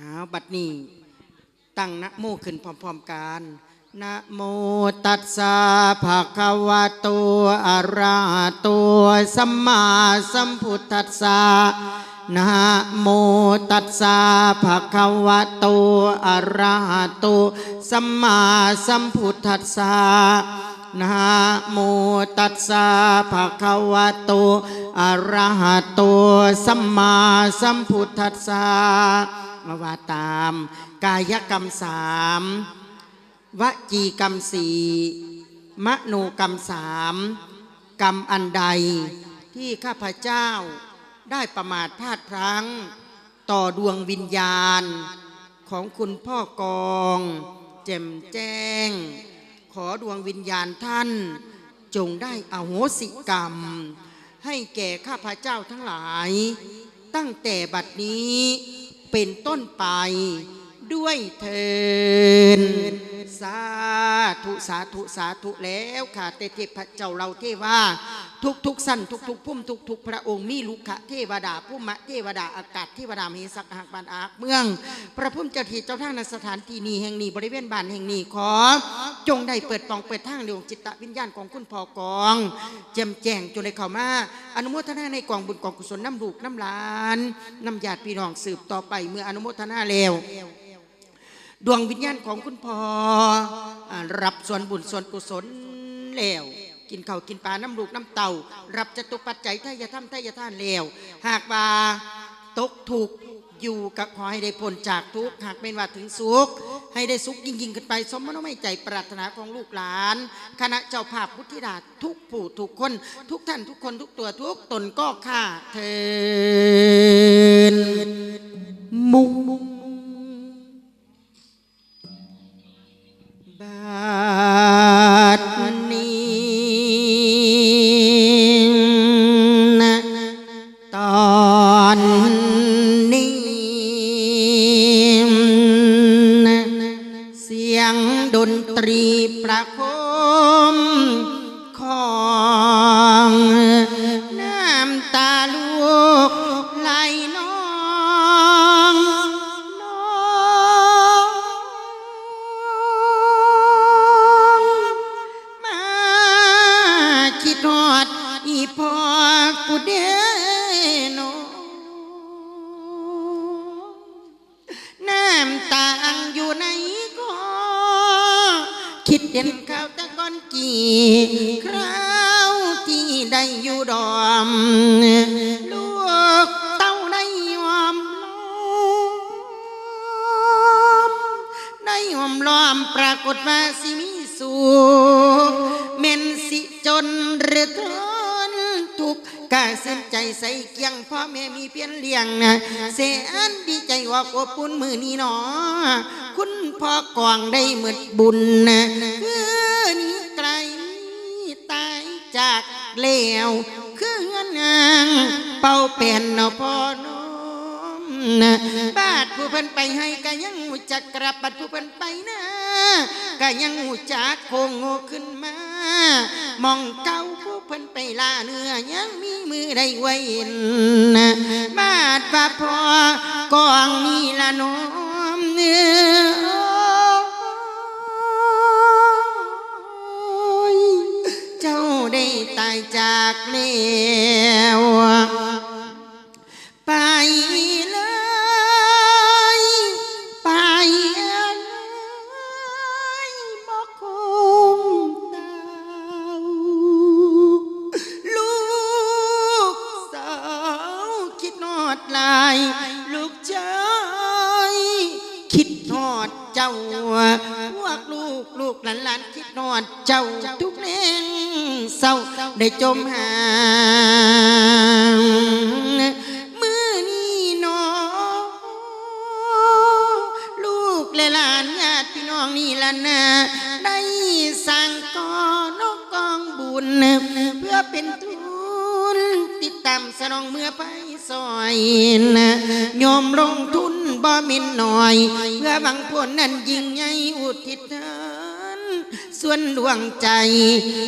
อ้าวบัดนี้ ตั้งนะโมขึ้นพร้อมๆกันนะโมตัสสะภะคะวะโตอะระหะโตสัมมาสัมพุทธัสสะนะโมตัสสะภะคะวะโตอะระหะโตสัมมาสัมพุทธัสสะนะโมตัสสะภะคะวะโตอะระหะโตสัมมาสัมพุทธัสสะ มาว่าตาม กายกรรมสามวจีกรรมสี่มโนกรรมสามกรรมอันใดที่ข้าพเจ้าได้ประมาทพลาดพลั้ง ต่อดวงวิญญาณ ของคุณพ่อกอง แจ่มแจ้ง ขอดวงวิญญาณท่าน จงได้อโหสิกรรม ให้แก่ข้าพเจ้าทั้งหลาย ตั้งแต่บัดนี้ เป็นต้นไปด้วยเทินสาธุสาธุสาธุแล้วค่ะเตเทพเจ้าเราเทว่า ทุกทุกสั้นทุกทุกพุ่มทุกทุกพระองค์มีลุกขะเทวดาผู้มะเทวดาอากาศเทวดามีสักหักบานอากเมือง พระพุ่มเจ้าที่เจ้าท่านในสถานที่นี้แห่งนี้บริเวณบ้านแห่งนี้ขอ จงได้เปิดปองเปิดทางดวงจิตตวิญญาณของคุณพ่อกองแจมแจ้งจนได้เข้ามาอนุโมทนาในกองบุญกองกุศลน้ำลูกน้ำลานน้ำญาติพี่น้องสืบต่อไปเมื่ออนุโมทนาแล้วดวงวิญญาณของคุณพ่อรับส่วนบุญส่วนกุศลแล้ว กินข้าวกินปลาน้ำลูกน้ำเต่า รับจตุปัจจัยทายธรรมทายท่านแล้ว หากว่าตกถูกอยู่กับขอให้ได้พ้นจากทุกข์หากเป็นว่าถึงสุข ให้ได้สุขยิ่งยิ่งขึ้นไป สมมโนไม่ใจปรารถนาของลูกหลาน คณะเจ้าภาพพุทธิดาทุกผู้ทุกคน ทุกท่านทุกคนทุกตัวทุกตนก็ข้าเทินมุงบาด ดนตรีประโคม ข้าวตะก้อนกี่คราวที่ได้อยู่ดอมลูกเต้าได้ยอมล้อมได้หอมล้อมปรากฏว่าสิมีสูเมนสิจนหรือทนทุ กข์กาเส้นใจใส่เกียงพ่อแม่มีเพียนเลี้ยงนะเสียนดีใจว่าอบปุ่นมือนี้หนอ คุณพ่อกองได้หมดบุญนะคือนี้ไกลตายจากแล้วคือเงินนางเป่าเป็นนาะพ่อนนะบาดผู้เพิ่นไปให้ก็ยังหูจักกลับบัดผู้เพิ่นไปนะก็ยังหูจักโคงโง่ขึ้นมา มองเก่าผู้เพิ่นไปลาเนื้อยังมีมือได้ไว้นะบาดปะพอกองนี้ละน้อมเนื้อเจ้าได้ตายจากแล้ ญาติพี่น้องนี่ละนะได้สั่งกอนกกองบุญ เพื่อเป็นทุน ติดตามสนองเมื่อไปซอยนะยอมลงทุนบ่มินหน่อย เพื่อหวังผลนั้นยิ่งใหญ่อุทิศเถินส่วนดวงใจ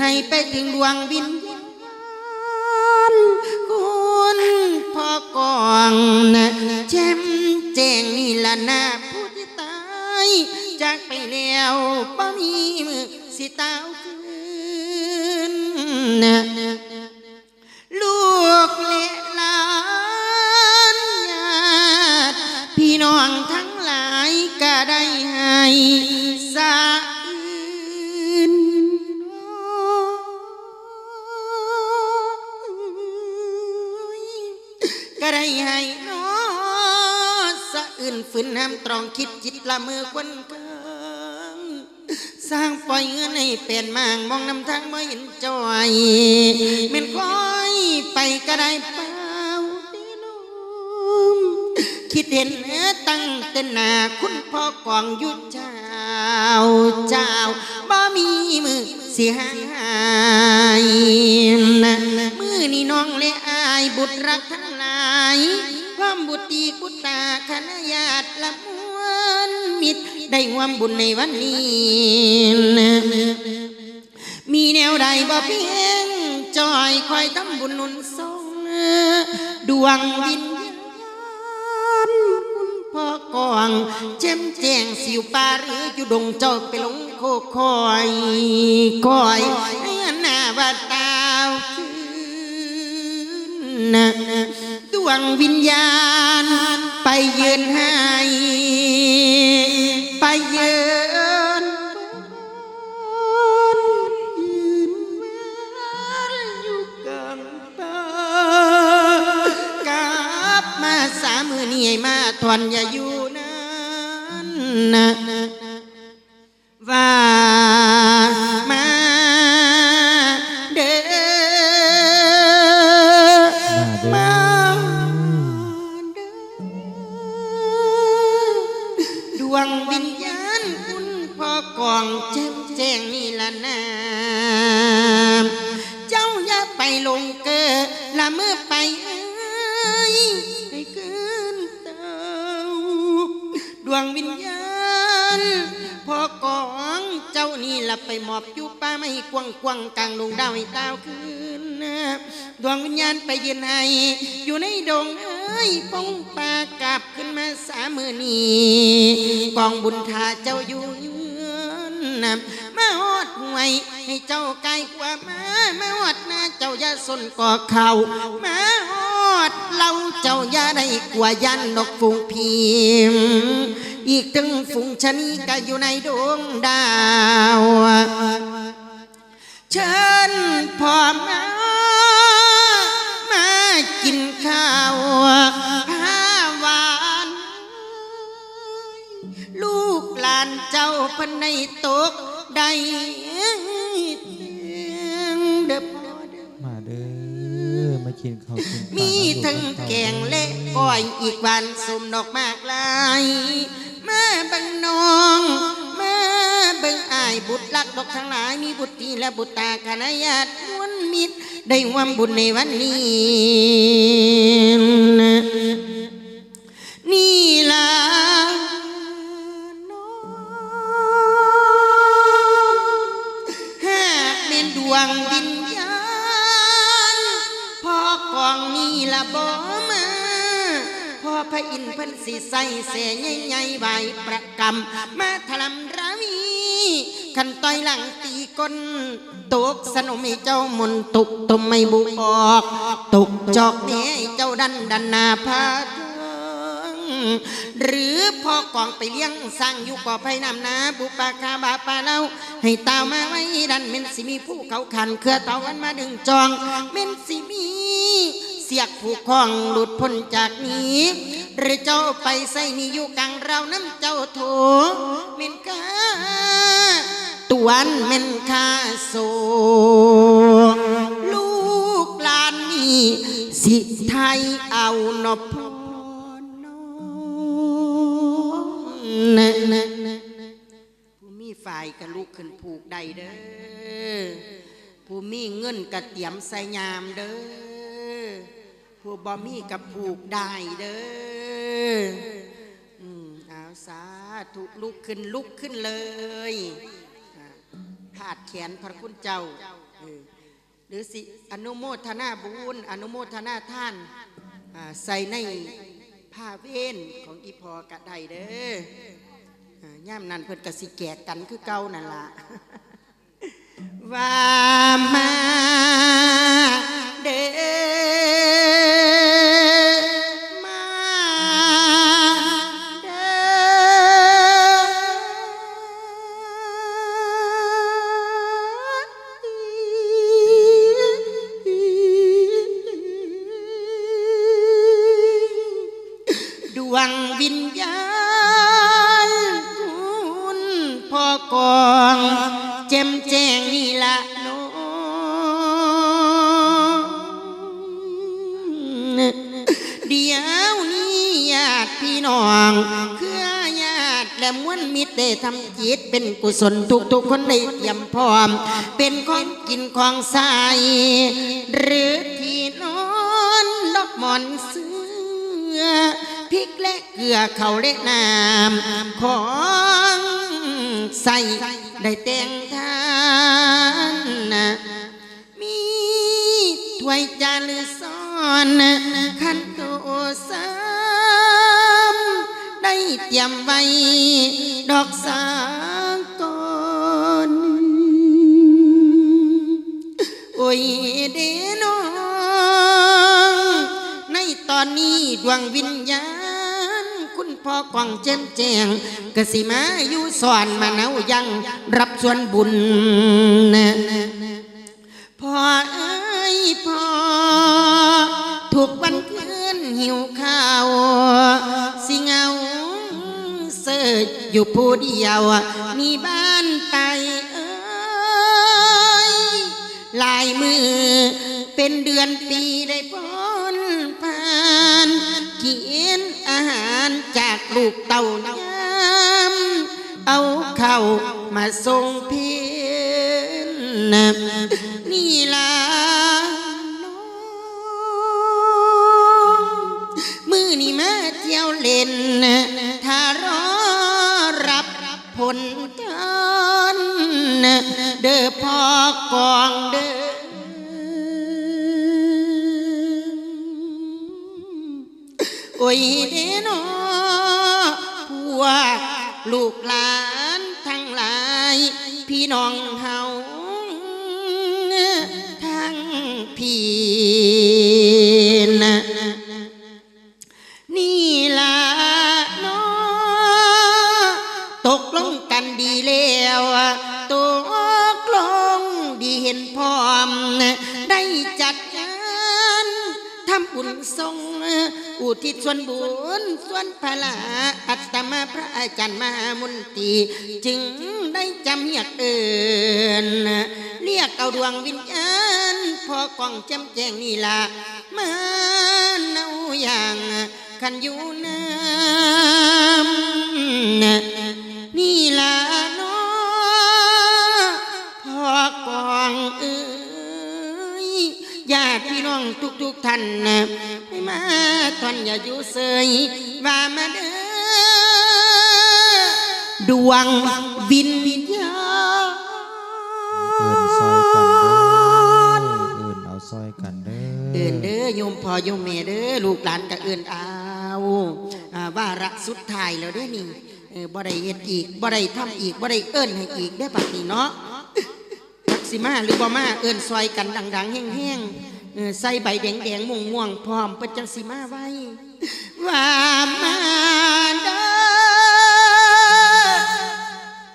ให้ไปถึงดวงวิญญาณคุณพ่อกองนะแจ่มแจ้งนี่ละน่า จากไปแล้วบ่มีมือสิตาว ละมือควนเกิงสร้างปล่อยเงินให้เปลี่ยนมางมองนำทางไม่เห็นจอยเม่นคอยไปก็ได้เปล่าด้อน้องคิดเห็นเนื้อตั้งเต้นหนาคุณพ่อกองยุดเจ้าเจ้าบ่มีมือเสียหายนมือนี่น้องและอายบุตรรักทั้งหลายความบุตรีกุตาคณะญาติละมวน มิตรได้ความบุญในวันนี้ มีแนวใดบ่เพียงจอยคอยทำบุญนุนทรงดวงวิญญาณคุณพ่อกองเจ้มแจ้งสิวปาหรืออยู่ดงเจ้าไปหลงโคคอยคอยให้หน้าว่าตาวคืนนะ วงวิญญาณ ไปยืนให้ ไปยืนยืนแม้นอยู่กลางป่ากลับมาสามมือนี่ให้มาทวนอย่าอยู่นั้นนะว่า ดาวคืนนะดวงวิญญาณไปยืนให้อยู่ในดงเอ้ยปงปากลับขึ้นมาสามมือนีกองบุญทาเจ้าอยู่เยือนนะมาหอดหวยให้เจ้าไกลกว่ามามาหอดหน้าเจ้าอย่าสนก่อเข่ามาหอดเราเจ้าอย่าได้กลัวยันดอกฟูงพิมอีกถึงฝูงชนีก็อยู่ในดวงดาว เชิญพ่อมามากินข้าวผ้าหวานลูกหลานเจ้าพันในตกได้เด้อพ่อเด้อมาเด้อมากินข้าวกินปลามีทั้งแกงและก้อยอีกวันสมดอกมากลาย มาบังน้อง บุตรลักดอกทั้งหลายมีบุตรตีและบุตรตาคณะญาติมวลมิตรได้ความบุญในวันนี้ นี่ล่ะน้องหากเป็นดวงวิญญาณพ่อกองนี่ละบ่มาพ่อพระอินทร์เพิ่นสิใส่เสยใหญ่ๆใบประกำมาถลำร ขันต่อยหลังตีก้นตกสนมให้เจ้ามนต์ตกตมไม่บุออกตกจอกแหน่ให้เจ้าดันดันนาพาเทิงหรือพ่อกองไปเลี้ยงสร้างอยู่ก่อไผ่น้ำนาบุปาคาบาปาเล่าให้เต่ามาไว้ดันเม็นสิมีผู้เขาขันเครือเต่ากันมาดึงจองเม็นสิมีเสียกผูกข้องหลุดพ้นจากนี้ หรือเจ้าไปใส่นี่อยู่กลางเราน้ำเจ้าโถเม็นกา ตวนเม็นคาโซลูกหลานนี่สิไทยเอานอพอนนะนะนะผู้มีฝ่ายกะลุกขึ้นผูกใดเด้อผู้มีเงินกะเตียมใส่ยามเด้อผู้บ่มีกับผูกได้เด้ออืมเอาสาธุลุกขึ้นลุกขึ้นเลย อ่าดแขนพระคุณเจ้าหรือสิอนุโมทนาบุญอนุโมทนาท่านใส่ในผ้าเว้นของอีพอกะไดเด้อย่ามนันเพิ่นกะสิแกกกันคือเก่านั่นละว่ามาเด้ ได้ทำจิตเป็นกุศลทุกทุกๆคนได้เตรียมพร้อม เป็นของกินของใสหรือที่นอนดอกหมอนเสื้อพริกและเกลือเขาเละน้ำของใส่ได้แต่งทานนะมีถ้วยจานหรือซ้อนขันโตสา ได้เตรียมไว้ ดอกสากอนโอ้ยเดนองในตอนนี้ดวงวิญญาณ คุณพ่อกวางแจ่มแจงกสิมาอยู่สอนมาเนายังรับส่วนบุญนะพ่อเอ้ยพ่อ ถูกวันคืนหิวข้า อยู่ผู้เดียว มีบ้านไปเอ้ยลายมือเป็นเดือนปีได้พ้นผ่านเขียนอาหารจากลูกเต่าน้ำเอาเข้ามาส่งเพียนนี่ล่ะ ผลกันเด้อพ่อกองเด้อโอ้ยเดโนพวกลูกหลานทั้งหลาย พี่น้อง อุทิศส่วนบุญส่วนพละอัตมาพระอาจารย์มหามุนตีจึงได้จำเรียกเอินเรียกเอาดวงวิญญาณพอกองแจ่มแจ้งนี่ละมาเนาอย่างขันอยู่น้ำ พี่น้องทุกๆท่านนะให้มาทอนอย่าอยู่เสยว่ามาเด้อดวงวิญญาเอินซอยกันเด้อณเอินเอาซอยกันเด้อเอินเด้อโยมพ่อโยมแม่เด้อลูกหลานก็เอินเอาอ่าว่าระสุดท้ายแล้วเด้อนี่เออบ่ได้เฮ็ดอีกบ่ได้ทำอีกบ่ได้เอิ้นให้อีกได้อบัดนี้เนาะจักสิมาหรือบ่มาเอิ้นซอยกันดัง ๆ แห้งๆเออ ใส่ใบแดงๆม่วงๆพร้อมเปิดจังสิมาไว้ ว่ามาเด้อ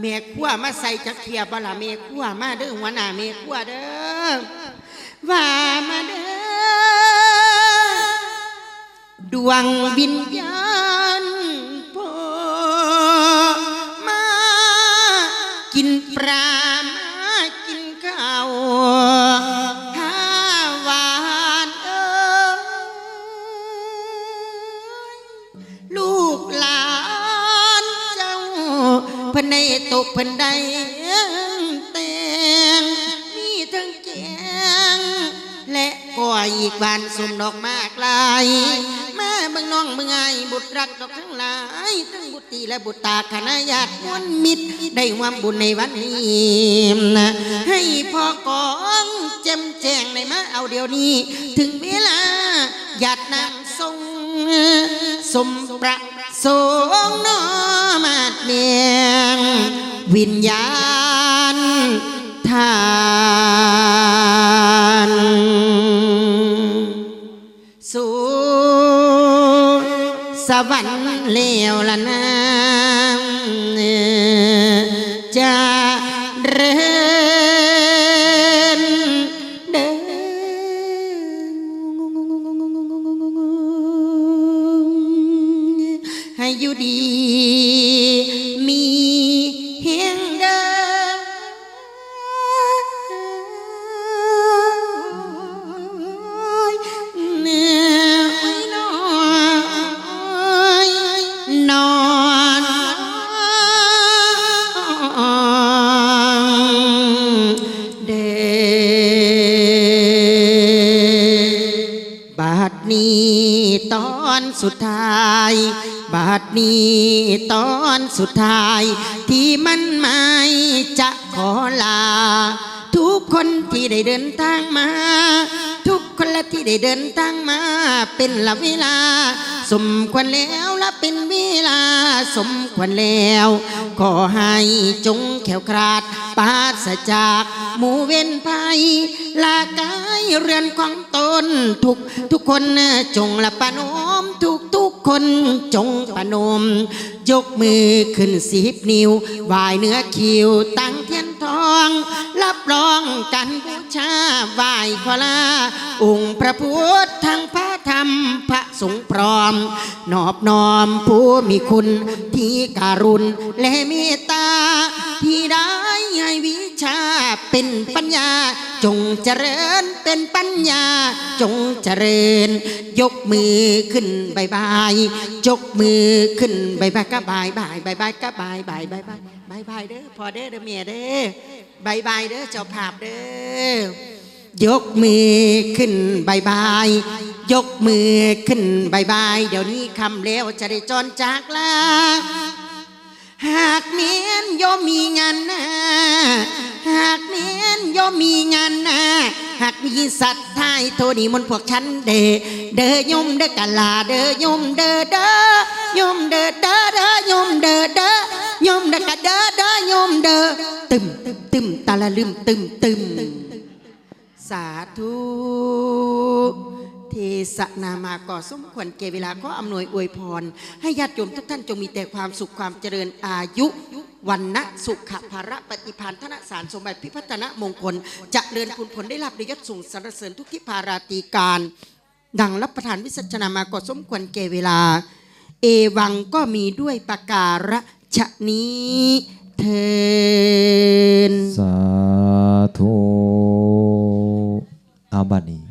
แม่ขั้วมาใส่จักเทียบละแม่ขั้วมาเด้อหัวหน้าแม่ขั้วเด้อว่ามาเด้อดวงวิญญาณพ่อมากินปลา เพิ่นได้แต่งมีทั้งแกงและก็อีกบานสมดอกมากลายมาเบิ่งน้องเบิ่งไงบุตรรักดอกทั้งหลาย ทั้งบุตรีและบุตรตาคณะญาติมวลมิตรได้ความบุญในวันนี้นะให้พ่อกองแจมแจงในมาเอาเดี๋ยวนี้ ถึงเวลาหยาดนำทรงสมประสงน้อมาดเมียง วิญญาณทานสู่สวรรค์เลวละนะ นี้ตอนสุดท้าย บาทนี้ตอนสุดท้าย ที่มันไม่จะขอลา ทุกคนที่ได้เดินทางมา ทุกคนละที่ได้เดินทางมา เป็นละเวลา สมควรแล้วละเป็นเวลา สมควรแล้ว ขอให้จงแขวคลาดปราศจากหมู่เว้นภัยลากายเรือนของตนทุกทุกคนจงละปนมทุกทุกคนจงปนม ยกมือขึ้นสิบนิ้วไหวายเนื้อคิวตั้งเทียนทอง รับรองกันบูชาไหว้ขอลาองค์พระพุทธทั้งพระธรรมพระสงฆ์พร้อม นอบน้อมผู้มีคุณที่การุณและเมตตา ที่ได้ให้วิชาเป็นปัญญา จงเจริญเป็นปัญญา จงเจริญ ยกมือขึ้นบายบายยกมือขึ้นบายบายก็บายบายบายบายก็บายบายบายบายบายบายเด้อพอเด้อเด้อเมียเด้อบายบายเด้อเจ้าภาพเด้อยกมือขึ้นบายบาย ยกมือขึ้นบายบาย เดี๋ยวนี้คำแล้วจะได้จรจากลา หากเมียนโยมมีงานนะหากเมียนโยมมีงานนะหากมีสัตว์ทายโทนีมนพวกฉันเดเดอยมเดกะลาเดอยมเดเดอยมเดเดเดอยมเดเดอยมเดกะเดเดอยมเดตึมตึมตะละลึมตึมตึมสาธุ เทศนามาก่อสมควรเกเวลาก็อำนวยอวยพร ให้ญาติโยมทุกท่านจงมีแต่ความสุขความเจริญอายุวันนะสุขภาระปฏิพานธนสารสมบัติพิพัฒนมงคลจะเริญคุณผลได้รับได้ยศสูงสรรเสริญทุกที่พาราตีการ ดังรับประทานวิสัชนามาก่อสมควรเกเวลา เอวังก็มีด้วยประการฉะนี้เทินสาธุอาบัดนี้